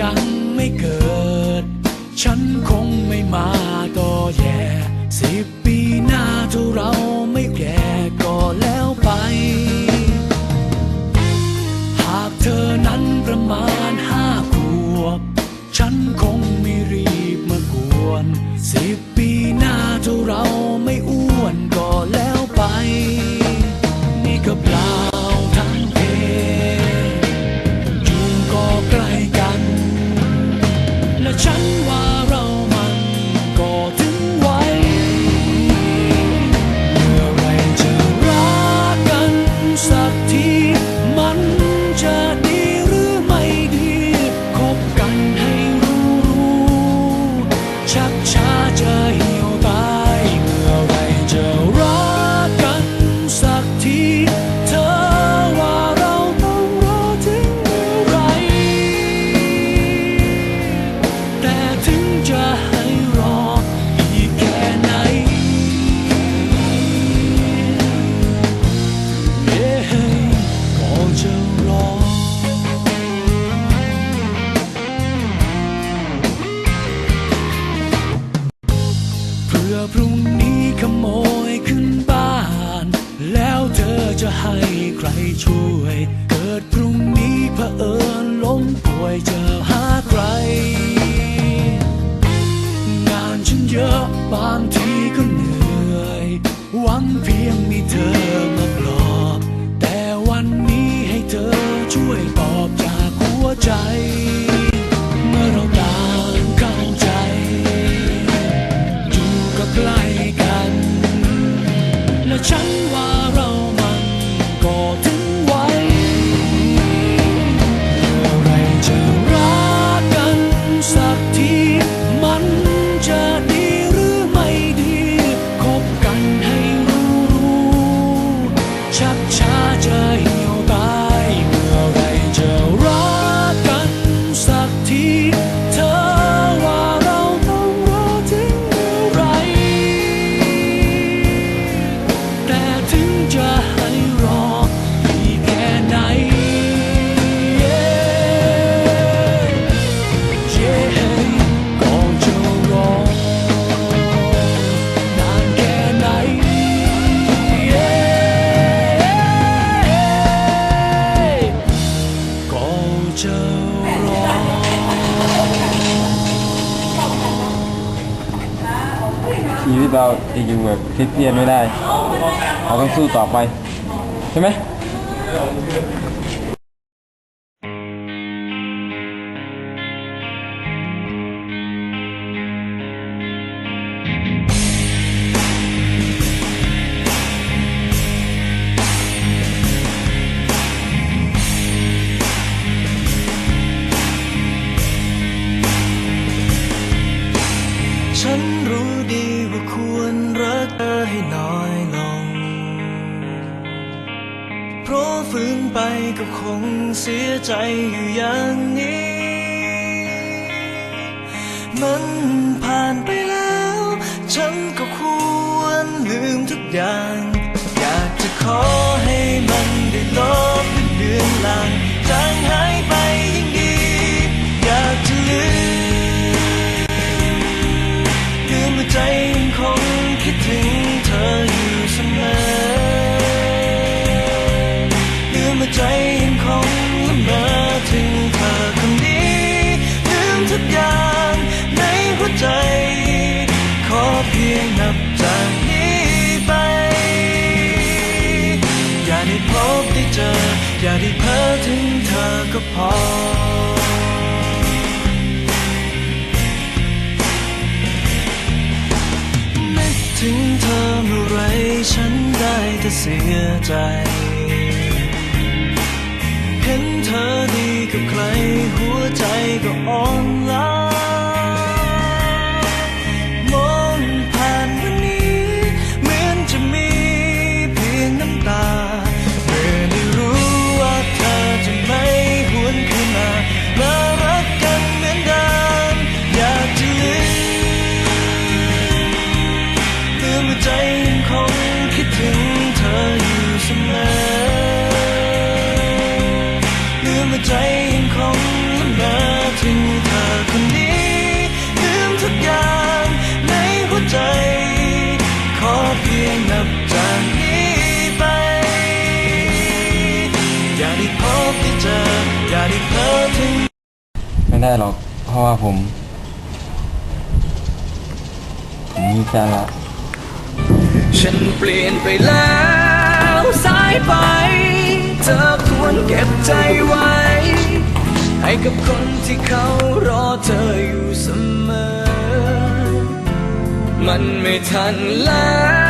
ยังไม่เกิด ฉันคงไม่มาต่อแย่สิบปีหน้าถ้าเราไม่แก่ 可以 ให้ใครช่วย เกิดพรุ่งนี้เผอิญล้มป่วยจะหาใคร งานฉันเยอะบางทีก็เหนื่อย หวังเพียงมีเธอ เราจะอยู่แบบเครียดไม่ได้ เราต้องสู้ต่อไป ใช่ไหม เพราะฝืนไปก็คงเสียใจอยู่อย่างนี้ มันผ่านไปแล้ว ฉันก็ควรลืมทุกอย่าง อยากจะขอให้มันได้ลบเดือนลางจางหายไป จอ อย่าได้เพ้อถึงเธอก็พอ นึกถึงเธอเมื่อไรฉันได้แต่เสียใจ เห็นเธอดีกับใครหัวใจก็อ่อนล้า ได้หรอก เพราะว่าผม ผมมีแฟนแล้ว ฉันเปลี่ยนไปแล้วสายไป เธอควรเก็บใจไว้ ให้กับคนที่เขารอเธออยู่เสมอ มันไม่ทันแล้ว